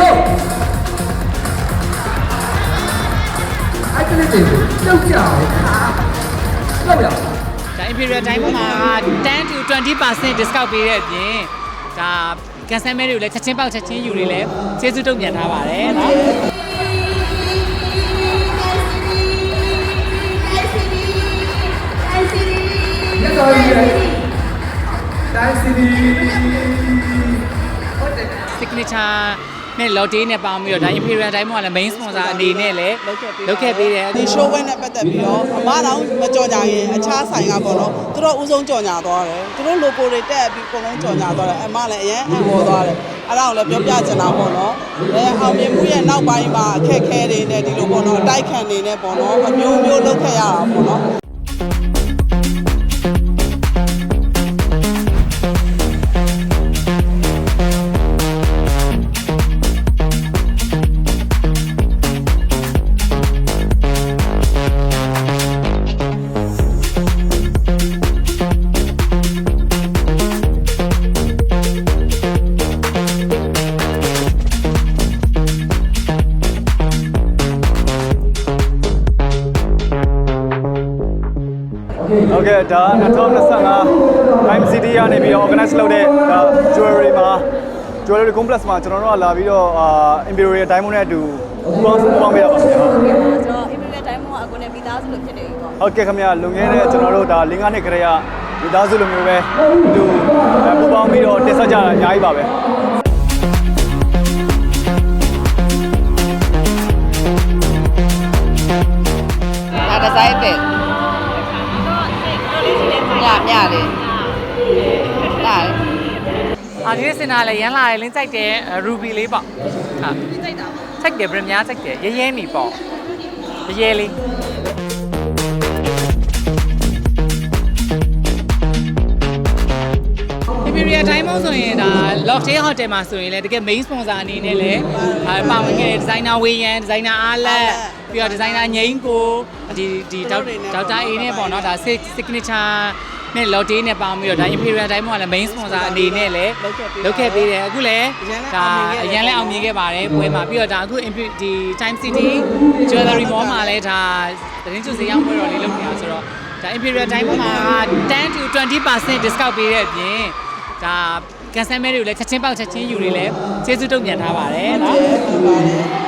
go အဲ့ကလေးတွေကိုကြောက်ကြအောင်ခါလောက်ရအောင်ဒါ Imperial Diamond မှာ10 to 20% discount ပေးတဲ့အပြင်ဒါကန်ဆယ်မဲတွေကိုလည်းချက်ချင်းပေါက်ချက်ချင်းယူနေလဲကျေးဇူးတုံ့ပြန်ထားပါတယ်နော်ရတော်ကြီးတိုင်းစီဒီဟုတ်တယ် signature နဲ့ lottery နဲ့ပေါင်းပြီးတော့ဒါ Imperial Diamond ကလည်း main sponsor အနေနဲ့လည်းလုပ်ခဲ့ပေးတယ်ဒီ show ဝဲနဲ့ပတ်သက်ပြီးတော့အမတောင်မကြော်ညာရင်အခြားဆိုင်ကပေါ့နော်သူတို့ဥဆုံးကြော်ညာသွားတယ်သူတို့ logo တွေတက်ပြီးအကုန်လုံးကြော်ညာသွားတယ်အမလည်းအရင်အံ့ဩသွားတယ်အဲ့ဒါကိုလည်းပြောပြချင်တာပေါ့နော်အဲအောင်မြင်မှုရဲ့နောက်ပိုင်းမှာအခက်အခဲတွေနဲ့ဒီလိုပေါ့နော်အတိုက်ခံနေနဲ့ပေါ့နော်အမျိုးမျိုးလုပ်ခဲ့ရတာပေါ့နော် တ်ကဲ့ဒါ2025 Time City ကနေပြီးတော့ organize လုပ်တဲ့ဒါ jewelry မှာ jewelry complex မှာကျွန်တော်တို့ကလာပြီးတော့အာ Imperial Diamond နဲ့အတူပူးပေါင်းပူးပေါင်းပေးရပါမယ်ဟုတ်ကျွန်တော် Imperial Diamond ကအကိုနဲ့မိသားစုလိုဖြစ်နေပြီပေါ့ဟုတ်ကဲ့ခင်ဗျာလွန်ခဲ့တဲ့ကျွန်တော်တို့ဒါ၄၅နှစ်ခရေကမိသားစုလိုမျိုးပဲအတူအဲပူးပေါင်းပြီးတော့တင်ဆက်ကြတာအများကြီးပါပဲ စင်တာလည်းရမ်းလာတယ်လင်းကြိုက်တယ် ruby လေးပေါ့ဟာကြိုက်တာကြိုက်တယ်ဗရမများကြိုက်တယ်ရဲရဲနေပေါ့ရဲရဲလေး Imperial Diamond ဆိုရင်ဒါ Lotte Hotel မှာဆိုရင်လည်းတကယ် main sponsor အနေနဲ့လည်းအာပါဝင်ခဲ့တဲ့ designer ဝေယန် designer အားလက်ပြီးတော့ designer ငိမ့်ကိုဒီဒီဒေါက်ဒေါက်တာ A နဲ့ပေါ့နော်ဒါ signature နဲ့ Lotte နဲ့ပေါင်းပြီးတော့ဒါ Imperial Diamond ကလည်း main sponsor အနေနဲ့လည်းလုပ်ခဲ့ပေးတယ်အခုလည်းဒါအရန်လည်းအောင်မြင်ခဲ့ပါတယ်ပွဲမှာပြီးတော့ဒါအခု Impe- ဒီ Time City Jewelry Mall မှာလည်းဒါသတင်းကျွေးစရောင်းပွဲတော်လေးလုပ်နေတာဆိုတော့ဒါ Imperial Diamond မှာ10 to 20% discount ပေးတဲ့အပြင်ဒါကန်ဆယ်မဲတွေကိုလည်းချက်ချင်းပေါက်ချက်ချင်းယူနေလဲကျေးဇူးတုံ့ပြန်ထားပါတယ်နော်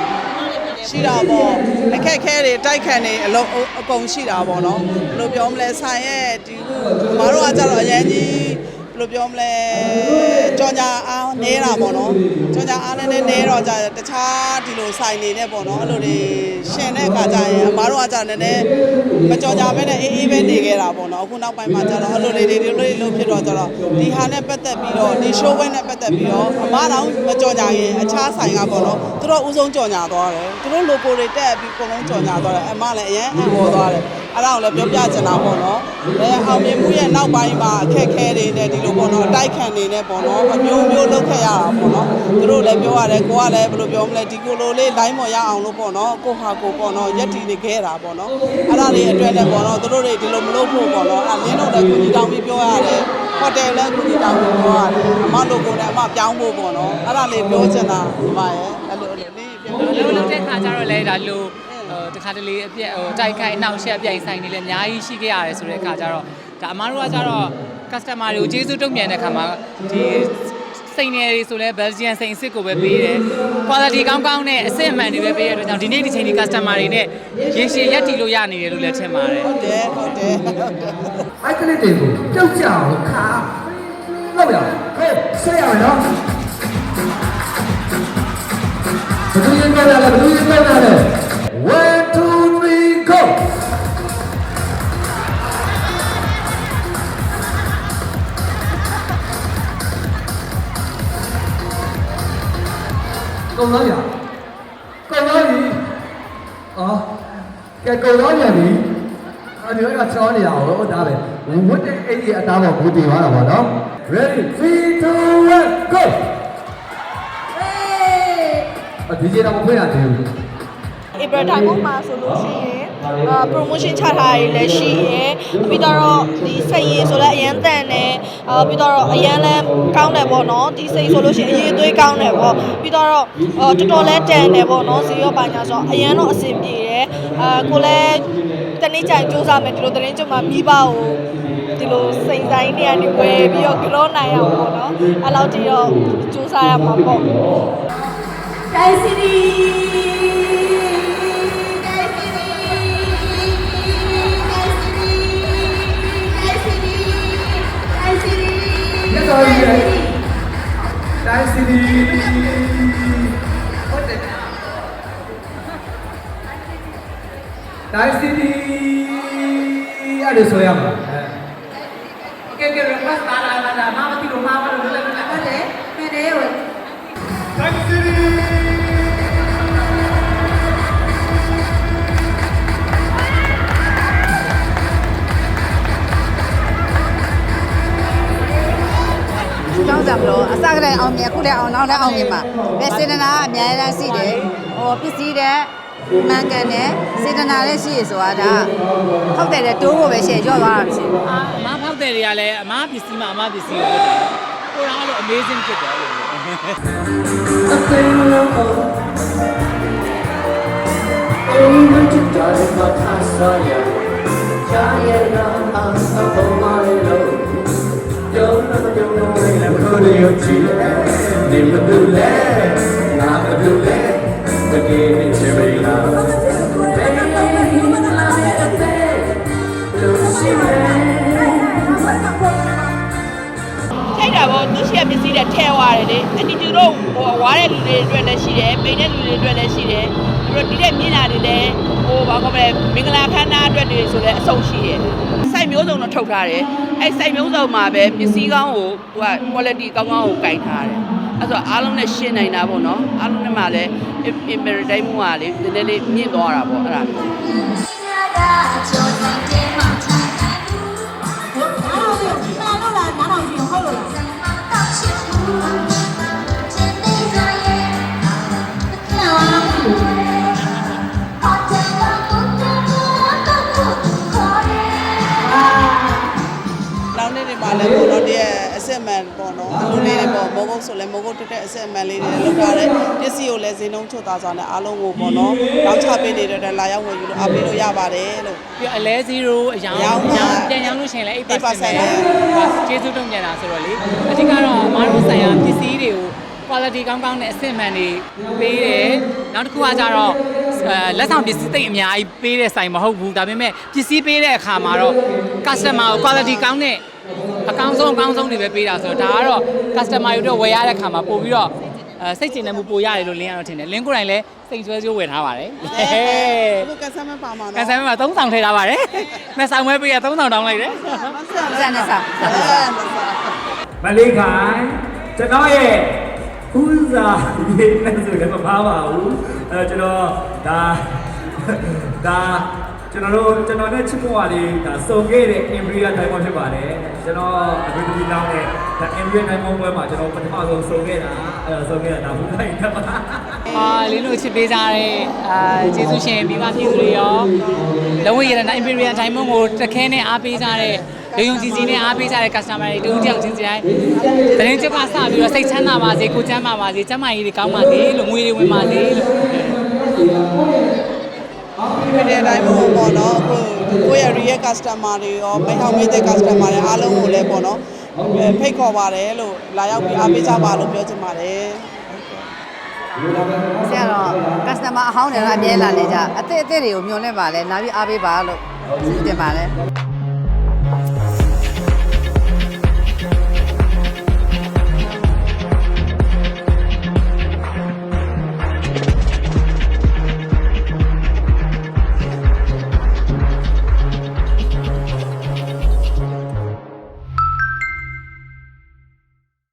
ရှိတာပေါ့အခက်အခဲတွေတိုက်ခံနေအလုံးအကုန်ရှိတာပေါ့နော်ဘယ်လိုပြောမလဲဆိုင်ရဲ့ဒီခုမတို့ကကြတော့အရင်ကြီးဘယ် လိုပြောမလဲကြောင်ညာအားနေတာပေါ့နော်ကြောင်ညာအားနဲ့နေတော့ကြတခြားဒီလိုဆိုင်နေနဲ့ပေါ့နော်အဲ့လိုတွေရှင်တဲ့အခါကျရင်အမတို့ကကြနည်းနည်းမကြောင်ညာပဲနဲ့အေးအေးပဲနေခဲ့တာပေါ့နော်အခုနောက်ပိုင်းမှာကြတော့အဲ့လိုလေးတွေဒီလိုလေးလို့ဖြစ်တော့ကြတော့ဒီဟာနဲ့ပတ်သက်ပြီးတော့ဒီ show ဝဲနဲ့ပတ်သက်ပြီးတော့အမတောင်မကြောင်ညာရင်အခြားဆိုင်ကပေါ့နော်သူတို့ဥဆုံးကြောင်ညာသွားတယ်သူတို့ logo တွေတက်ပြီးအကုန်လုံးကြော်ညာသွားတယ်အမလည်းအရင်အံ့ဩသွားတယ် အဲ့ဒါကိုလည်းပြောပြချင်တာပေါ့နော်အဲအောင်မြင်မှုရဲ့နောက်ပိုင်းမှာအခက်အခဲတွေနဲ့ဒီလိုပေါ့နော်အတိုက်ခံနေနဲ့ပေါ့နော်အမျိုးမျိုးလုပ်ခဲ့ရတာပေါ့နော်သူတို့လည်းပြောရတယ်ကိုကလည်းဘယ်လိုပြောမလဲဒီကိုလိုလေး line ပေါ်ရအောင်လို့ပေါ့နော်ကိုဟာကိုပေါ့နော်ရက်တီနေခဲ့တာပေါ့နော်အဲ့ဒါလေးအတွက်လည်းပေါ့နော်သူတို့တွေဒီလိုမလုပ်ဖို့ပေါ့နော်အဲ့လင်းတို့လည်းကိုကြီးတောင်းပြီးပြောရတယ်ဟိုတယ်လည်းကိုကြီးတောင်းပြီးပြောရတယ်အမလိုကိုလည်းအမပြောင်းဖို့ပေါ့နော်အဲ့ဒါလေးပြောချင်တာဒီမှာရဲ့အဲ့လိုအဲ့လိုလေးပြောလုံးလုံးတဲ့ခါကျတော့လဲဒါလို့ဟို တခါတလေအပြက်ဟိုတိုက်ခိုက်နှောက်ရှက်ပြိုင်ဆိုင်နေလဲအများကြီးရှိခဲ့ရတယ်ဆိုတဲ့အခါကျတော့ဒါအမားတို့ကကျတော့ customer တွေကိုကျေးဇူးတုံ့ပြန်တဲ့ခါမှာဒီစိန်နယ်တွေဆိုလဲ Belgian စိန်အစ်စ်ကိုပဲပေးတယ် quality ကောင်းကောင်းနဲ့အစစ်အမှန်တွေပဲပေးရတဲ့အတွက်ကြောင့်ဒီနေ့ဒီချိန်ဒီ customer တွေနဲ့ရေရှည်ရက်တီလို့ရနေတယ်လို့လည်းထင်ပါတယ်ဟုတ်တယ်ဟုတ်တယ်ဟုတ်တယ်အဲ့ကလေးတွေကိုကြောက်ကြအောင်ခါလောက်ရအောင်ဟဲ့ဆက်ရမယ်နော်ဘယ်သူရင်ပြောရလဲဘယ်သူရင်ပြောရလဲ ကုန်သွားပြီကုန်သွားပြီအော်ကဲကုန်သွားပြန်ပြီအဲ့ဒီကချောနေရအောင်လို့ဒါပဲဝတ်တဲ့အဲ့ဒီအသားပေါ်ဘူတင်သွားတာပေါ့နော် ready 3 2 1 go အဒီကျေတော့မဖွင့်ရသေးဘူး April Diamond မှာဆိုလို့ရှိရင်အာ promotion ချထားရည်လည်းရှိရယ်ပြီးတော့ဒီစိတ်ရည်ဆိုလည်းအရန်တန်တယ် အာပြီးတော့အရန်လဲကောင်းတယ်ပေါ့နော်ဒီစိတ်ဆိုလို့ရှိရင်အရေးသွေးကောင်းတယ်ပေါ့ပြီးတော့အာတော်တော်လဲတန်တယ်ပေါ့နော်ဇီရောပါညာဆိုတော့အရန်တော့အဆင်ပြေတယ်အာကိုလည်းတနေ့ကျရင်စူးစမ်းမယ်ဒီလိုတရင်ကျမှမိဘကိုဒီလိုစိန်ဆိုင်နေရနေဝယ်ပြီးတော့ကြောနိုင်အောင်ပေါ့နော်အဲ့လောက်ထိတော့စူးစမ်းရမှာပေါ့ Sky City Sky တိုင်းစီဒီအဲ့ဒါဆိုရမှာအဲကဲကဲ request လာလာလာလာမမတိလို့မမလို့လည်းလည်းဟုတ်တယ်မယ်တယ်ဝယ်ကျောင်းကြမလို့အစကတည်းကအောင်မြင်ခုလည်းအောင်နောက်လည်းအောင်မြင်ပါပဲစေတနာကအများကြီးရှိတယ်ဟိုပစ္စည်းတဲ့ မှန်ကန်တဲ့စေတနာလည်းရှိရဆိုတာဒါဟုတ်တယ်တဲ့တိုးဖို့ပဲရှိရရော့သွားတာမရှိဘူးအာအမဖောက်တဲ့တွေကလည်းအမပစ္စည်းမှအမပစ္စည်းကိုဟုတ်တယ်ကိုရောအဲ့လို amazing ဖြစ်တယ်လို့အသိလို့ Oh, what you got in my tasaya? Jaya na ang sa pamalo. Yo na yo no na ko de yo chi. Ni ma du le, na ma du le. The game တာပေါ့သူရှိရပစ္စည်းတွေထဲသွားတယ်လေအတီတူတို့ဟိုဝါတဲ့လူတွေအတွက်လည်းရှိတယ်ပိန်တဲ့လူတွေအတွက်လည်းရှိတယ်ပြီးတော့ဒီတဲ့မြင်တာတွေလည်းဟိုဘာကောမလဲမင်္ဂလာခမ်းနားအတွက်တွေဆိုလည်းအဆုံးရှိတယ်စိုက်မျိုးစုံတော့ထုတ်ထားတယ်အဲစိုက်မျိုးစုံမှာပဲပစ္စည်းကောင်းကိုသူက quality ကောင်းကောင်းကိုကင်ထားတယ်အဲ့ဆိုအားလုံးနဲ့ရှင်းနိုင်တာပေါ့နော်အားလုံးနဲ့မှလည်း imperative တိုင်းမှုကလေနည်းနည်းလေးမြင့်သွားတာပေါ့အဲ့ဒါမျိုး Sinaga cho thành trên mặt trăng Nào đâu là nào đâu gì không rồi Tóc chiếc thu Trên đây ra em Nào Họ chân vào tốt cho nó Tốt cuộc khó em နောက်နေ့တွေမှာလည်းပေါ့နော်ဒီရဲ့ အဆက်အမှန်ပေါ့နော်အလိုလေးတွေပေါ့မောကုတ်ဆိုလည်းမောကုတ်တက်တဲ့အဆက်အမှန်လေးတွေလောက်ထားတယ်ပစ္စည်းကိုလည်းဈေးနှုန်းချွတ်သားစွာနဲ့အားလုံးကိုပေါ့နော်တောင်းချပေးနေတဲ့အတွက်လာရောက်ဝယ်ယူလို့အားပေးလို့ရပါတယ်လို့ပြီးတော့အလဲ0အယောင်ရောင်းပါရောင်းပြန်ရောင်းလို့ရှိရင်လည်း8% 8%ပဲကျေးဇူးတုံ့ပြန်တာဆိုတော့လေအဓိကတော့အမားတို့ဆိုင်ရာပစ္စည်းတွေကို quality ကောင်းကောင်းနဲ့အဆင့်မှန်တွေပေးတယ်နောက်တစ်ခုကကြတော့အဲလက်ဆောင်ပစ္စည်းသိပ်အများကြီးပေးတဲ့ဆိုင်မဟုတ်ဘူးဒါပေမဲ့ပစ္စည်းပေးတဲ့အခါမှာတော့ customer ကို quality ကောင်းတဲ့ အကောင်းဆုံးအကောင်းဆုံးတွေပဲပေးတာဆိုတော့ဒါကတော့ customer တွေတော့ဝယ်ရတဲ့အခါမှာပို့ပြီးတော့အဲစိတ်ကျဉ်တဲ့မှုပိုရတယ်လို့လင်းရတော့ထင်တယ်လင်းကိုယ်တိုင်လည်းစိတ်ဆွဲဆွဲဝယ်ထားပါတယ်အခုကစားမပါမှာနော်ကန်ဆယ်မှာ3ဆောင်ထည့်ထားပါတယ်။နှစ်ဆောင်ပဲပေးရ3ဆောင်တောင်းလိုက်တယ်ဇန်နဲ့စားမလေးခိုင်ကျွန်တော်ရဲ့ဦးစားရေးနဲ့ဆိုလည်းမပါပါဘူးအဲကျွန်တော်ဒါဒါ ကျွန်တော်တို့ကျွန်တော်နဲ့ချစ်မွားလေးဒါစုံခဲ့တဲ့ Imperial Diamond ဖြစ်ပါတယ်ကျွန်တော်အမေဒီလောင်းတဲ့ဒါ Imperial Diamond ပွဲမှာကျွန်တော်ပထမဆုံးစုံခဲ့တာအဲစုံခဲ့တာဒါဘူးခိုင်တက်ပါ။အာလင်းတို့ချစ်ပေးကြတဲ့အာကျေးဇူးရှင်မိဘပြည်သူတွေရောလုံးဝရတနာ Imperial Diamond ကိုတခဲနဲ့အားပေးကြတဲ့ရုံရုံကြီးကြီးနဲ့အားပေးကြတဲ့ customer တွေတူတူတယောက်ချင်းစီတိုင်းတရင်ချက်ကစပြီးတော့စိတ်ချမ်းသာပါစေကိုချမ်းသာပါစေကျန်းမာရေးတွေကောင်းပါစေလို့ငွေတွေဝင်ပါစေလို့ ဒီတဲ့အတိုင်းပေါ့ပေါ့နော်အခုကိုယ့်ရဲ့ real customer တွေရောမိတ်ဟောင်းမိတ်သက် customer တွေအားလုံးကိုလည်းပေါ့နော်အဲဖိတ်ခေါ်ပါတယ်လို့လာရောက်ပြီးအားပေးကြပါလို့ပြောချင်ပါတယ်ဆရာတော့ customer အဟောင်းတွေကအမြဲလာနေကြအစ်စ်အစ်စ်တွေကိုညွှန်နေပါလေလာပြီးအားပေးပါလို့ကျေးဇူးတင်ပါတယ်